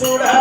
basura.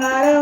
i don't Yeah.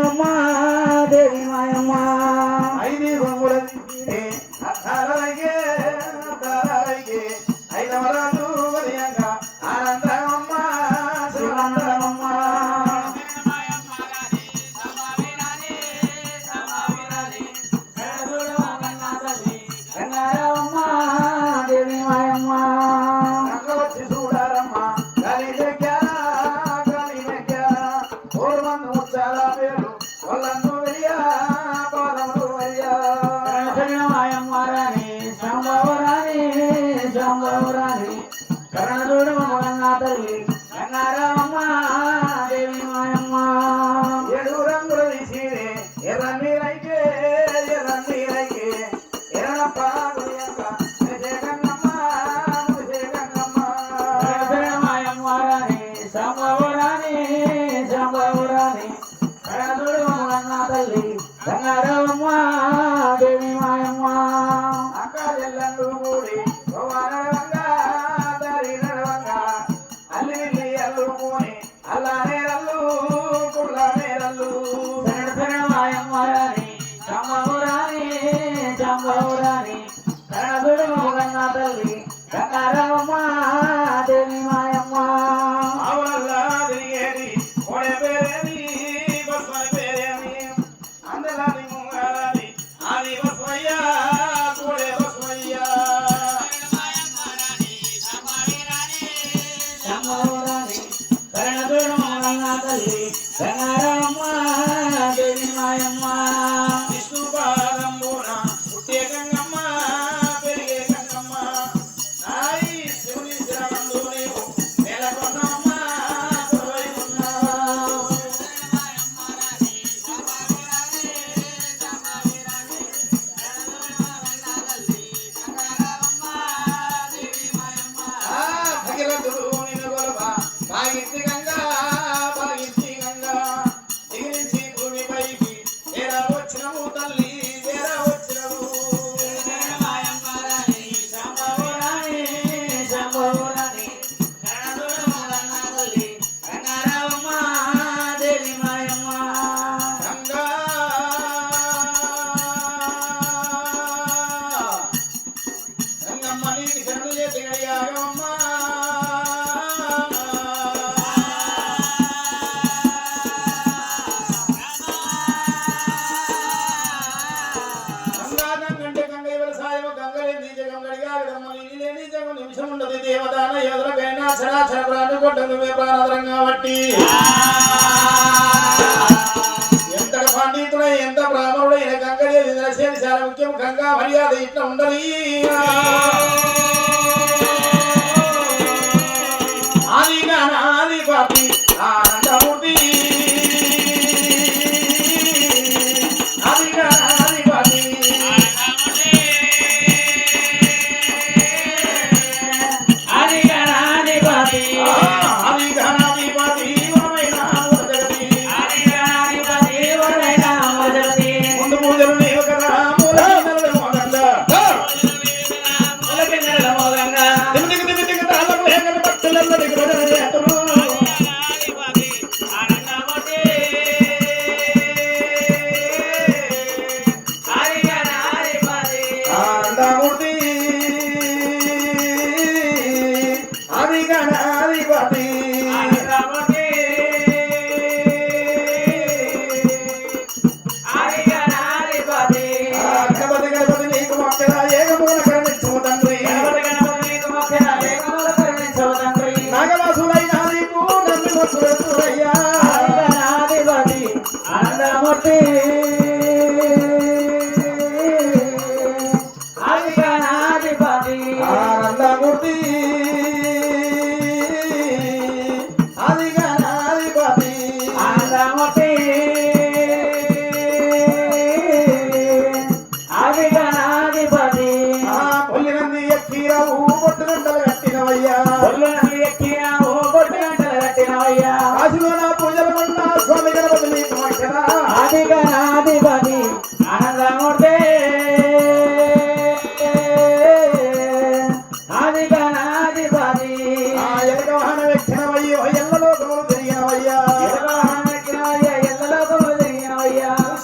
I don't know. నీచకం ఉండదు దేవదాన ఎదురకైనా చరాచర ప్రాణి కొట్టదు ప్రాణాదరం కాబట్టి ఎంత పండితుడై ఎంత బ్రాహ్మణుడైన గంగదేవి దశ చాలా ముఖ్యం గంగా మర్యాద ఇట్లా ఉండదు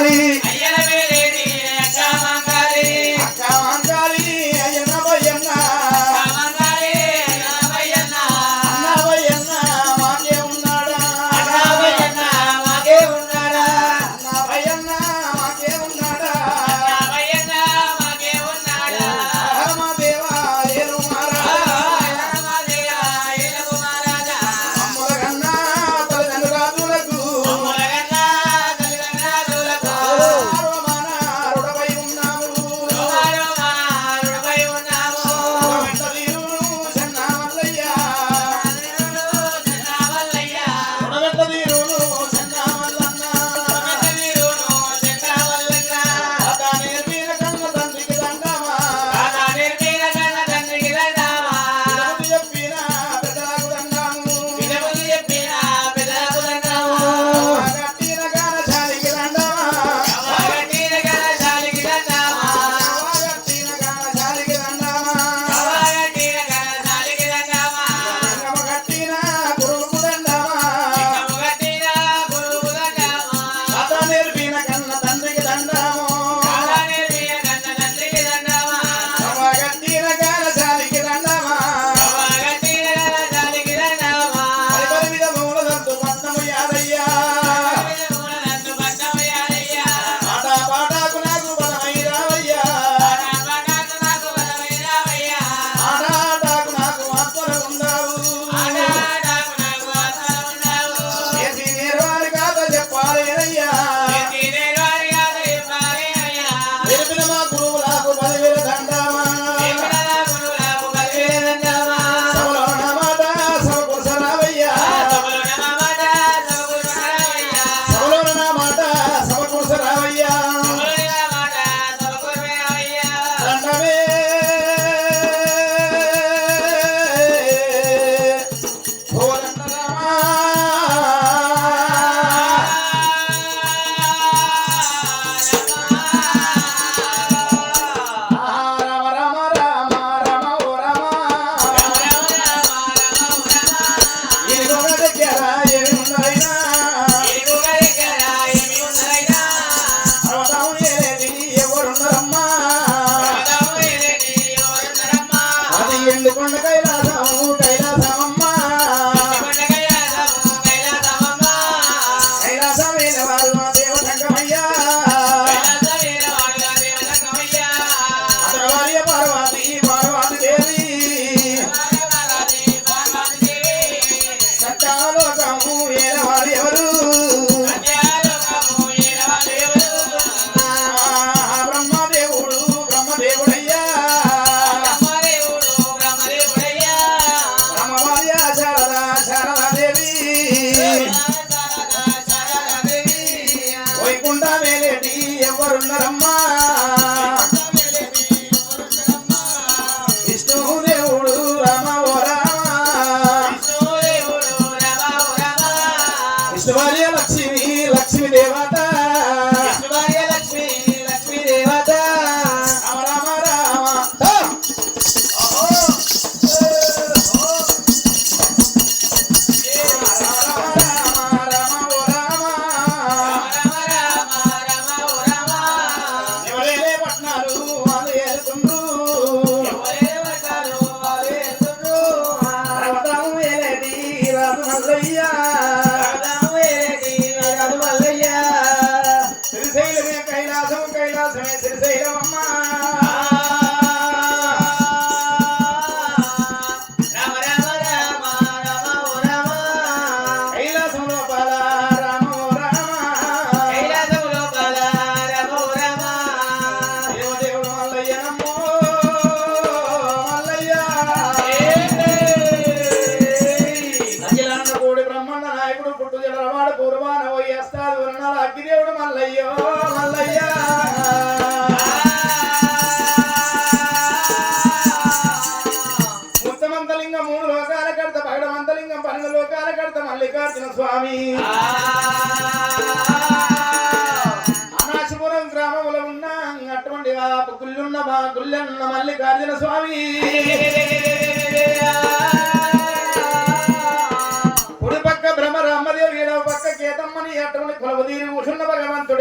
বাড়ি।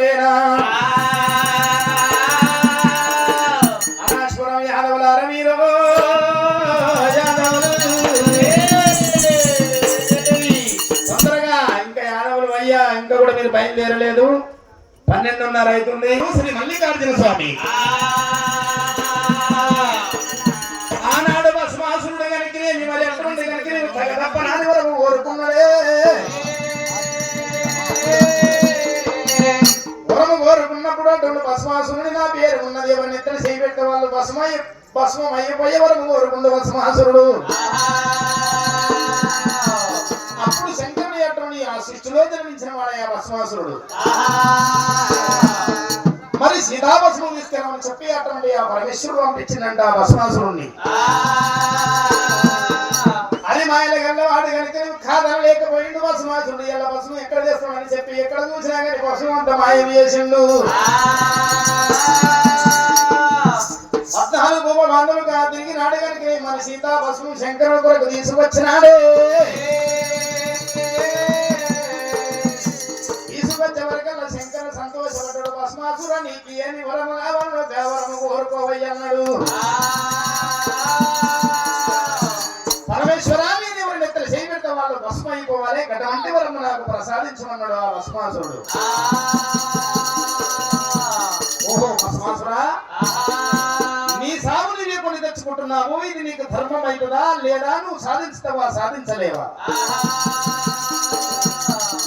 హనుమంతుడేనా అనాశ్వరం యాదవులార వీరో తొందరగా ఇంకా యాదవులు అయ్యా ఇంకా కూడా మీరు బయలుదేరలేదు. పన్నెండున్నర అవుతుంది. శ్రీ మల్లికార్జున స్వామి. భస్మయ్య భస్మం అయిపోయే వరకు కోరుకుండు భస్మాసురుడు అప్పుడు శంకరుని అటువంటి ఆ సృష్టిలో జన్మించిన వాడే ఆ భస్మాసురుడు మరి సీతాభస్మం తీసుకెళ్ళమని చెప్పి అటువంటి ఆ పరమేశ్వరుడు పంపించిందంట ఆ భస్మాసురుణ్ణి అది మాయల గల్ల వాడు కనుక ఖాదన లేకపోయిండు భస్మాసురుడు ఇలా భస్మం ఎక్కడ చేస్తామని చెప్పి ఎక్కడ చూసినా కానీ భస్మం అంత మాయం చేసిండు పద్నాలుగు గోప బాంధవులుగా తిరిగి నాడు కనుక మన సీతా భస్మం శంకరుడు కొరకు తీసుకొచ్చినాడు తీసుకొచ్చే వరకల్లా శంకర సంతోషపడ్డాడు భస్మాసుర నీకు ఏమి వరము కావాలో దేవరము కోరుకోవయ్యన్నాడు. పరమేశ్వర నేను ఎవరిని ఎత్తలు చేయబెట్టే వాళ్ళు భస్మ అయిపోవాలి గటువంటి వరము నాకు ప్రసాదించమన్నాడు ఆ భస్మాసురుడు. ఓహో భస్మాసురా. చేస్తున్నావు ఇది నీకు ధర్మం అవుతుందా లేదా నువ్వు సాధించవా సాధించలేవా?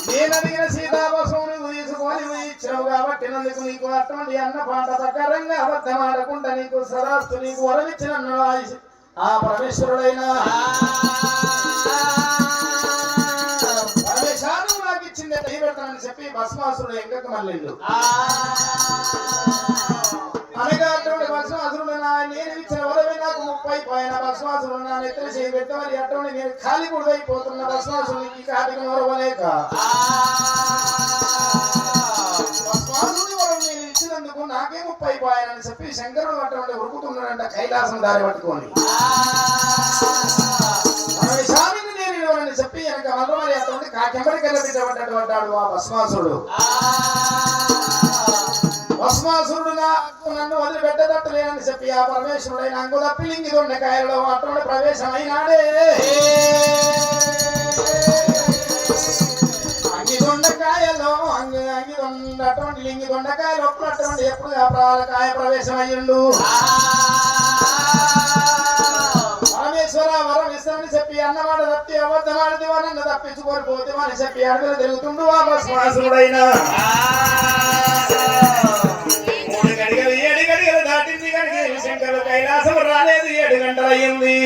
నేను అడిగిన సీతాభస్మం నువ్వు తీసుకొని నువ్వు ఇచ్చినావు కాబట్టి నందుకు నీకు అటువంటి అన్న పాట ప్రకారంగా అబద్ధం ఆడకుండా నీకు సరాస్తు నీకు వరమిచ్చిన ఆ ఇస్- ఆ పరమేశ్వరుడైనా పరమేశ్వరు నాకు ఇచ్చింది దయ చెప్పి భస్మాసుడు ఎంకకు మళ్ళీ అనగా అటువంటి భస్మాసురుడు నా నేను ఇచ్చిన వరమే నాకు ముప్పై పైన భస్మాసురుడు నా నెత్తిన చేయబెట్టి మరి అటువంటి నేను ఖాళీ గుడివైపోతున్న భస్మాసురుడికి కాటికి మరవలేక. భస్మాసురుడి వరం నేను ఇచ్చినందుకు నాకే ముప్పై పాయనని చెప్పి శంకరుడు అటువంటి ఉరుకుతున్నాడంట కైలాసం దారి పట్టుకొని. స్వామిని నేను ఇవ్వనని చెప్పి వెనక మల్లమరి అటువంటి కాకెంబడి కనిపించబడ్డట్టు పడ్డాడు ఆ. భస్మాసురుడు భస్మాసురుడుగా నన్ను వదిలిపెట్టదట్టు లేనని చెప్పి ఆ పరమేశ్వరుడైన అంగుల తప్పి లింగి దొండకాయలలో అటువంటి ప్రవేశమైనాడే. అంగి దొండకాయలో అంగి అంగి దొండ అటువంటి లింగి దొండకాయలు ఒప్పునటువంటి ఎప్పుడు ఆ ప్రాలకాయ ప్రవేశం అయ్యిండు పరమేశ్వర వరం ఇస్తానని చెప్పి అన్నమాట తప్పి అబద్ధమాడితే నన్ను తప్పించుకొని పోతే అని చెప్పి అడుగులు తిరుగుతుండు ఆ భస్మాసురుడైనా. కైలాసం రాలేదు ఏడు గంటలయ్యింది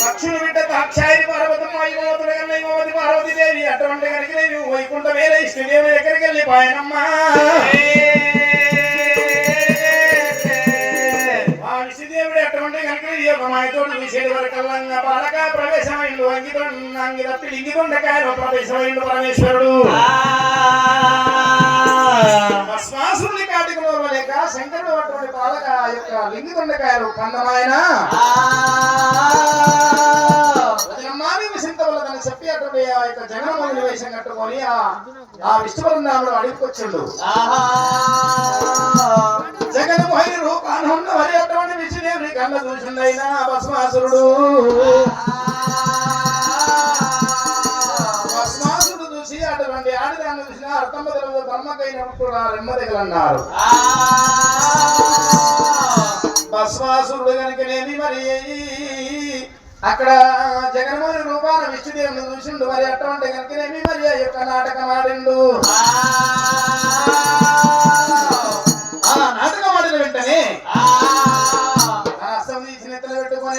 పక్షులు బిడ్డ దాక్షాయి పర్వతం వైమోతుడు వైమోతి పార్వతి దేవి అటువంటి కనుక దేవి వైకుంఠ వేల ఇష్టదేవి దగ్గరికి వెళ్ళి పాయనమ్మా విష్ణుదేవుడు అటువంటి కనుక ఈ యొక్క వరకల్లంగా బాలక ప్రవేశమైండు ప్రవేశమైండు పరమేశ్వరుడు. కాటికి లేక శంకరుడు అటువంటి పాలక యొక్క లింగికొండకాయలు కందమాయన. వదినమ్మాని సింతవల్లదని చెప్పి అటువంటి ఆ యొక్క జగన్మోహన్ వేషం కట్టుకొని ఆ ఆ విష్ణు బృందాముడు అడుగుకొచ్చిండు జగన్మోహని రూపాన్ని మరి అటువంటి విష్ణుదేవుని కళ్ళ చూసిందైనా భస్మాసురుడు. అటువంటి ఆడిదాన్ని చూసిన అర్థమదల బ్రహ్మకైనప్పుడు రెమ్మదగలన్నారు భస్మాసురుడు కనుకనేమి మరి అక్కడ జగన్మోహన్ రూపాన విష్ణుదేవుని చూసిండు మరి అటువంటి కనుకనేమి మరి ఆ యొక్క నాటకం ఆడిండు. ఆ! నాటకం ఆడిన వెంటనే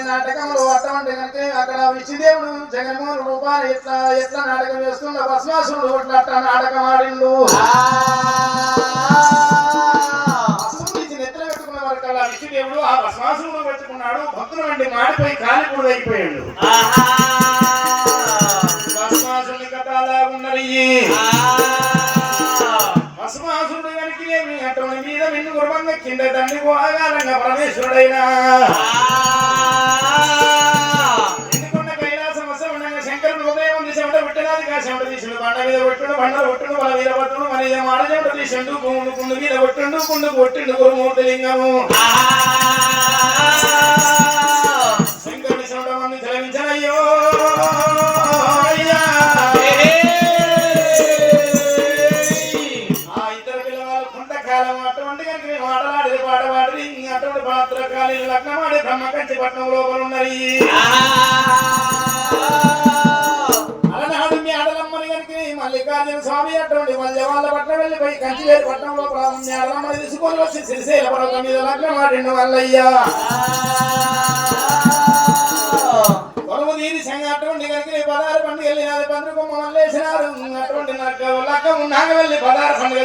నాటకంలో అటువంటి కనుక అక్కడ విష్ణుదేవుడు జగన్మోహన్ రూపాన ఎట్లా ఎట్లా నాటకం చేస్తుండ భస్మాసురుడు అట్లా అట్లా నాటకం ఆడిండు? నెత్తలు పెట్టుకున్న వరకు అలా విష్ణుదేవుడు ఆ భస్మాసురుడు పట్టుకున్నాడు భక్తులు వంటి మాడిపోయి కాలిపూడు అయిపోయాడు భస్మాసురుని కథ అలా ఉన్నది. భస్మాసురుడు కనుక అటువంటి మీద మిన్ను గుర్బంగా కింద తండ్రి పోగాలంగా పరమేశ్వరుడైనా. విట్టనాది కాశం తీసిండు బండ మీద కొట్టుడు బండలు కొట్టుడు మీద వీరభద్రుడు మన ఇదే మాడజంట తీసిండు కుండు కుండు మీద కొట్టిండు కుండు కొట్టిండు గురుమూర్తి లింగము. శంకరుని చూడమని చలవించనయ్యో అయ్యా. ఆ ఇద్దరు పిల్లవాళ్ళు అటువంటి పాత్ర కాలి లగ్నమాడి బ్రహ్మకంచి పట్నం లోపల ఉన్నది మల్లికార్జున స్వామి అటువంటి మధ్య వాళ్ళ పట్నం వెళ్ళిపోయి లోపల మీ ఆడలమ్మని తీసుకొని వచ్చి సిరిసేల పర్వతం మీద లగ్నమాడిండు వల్లయ్యా. కొలువు తీరి సంగ అటువంటి కనుక పదహారు పండుగ వెళ్ళినారు పండుగ కొమ్మ మళ్ళేసినారు అటువంటి నాకు లగ్గం ఉన్నాక వెళ్ళి పదహారు పండుగ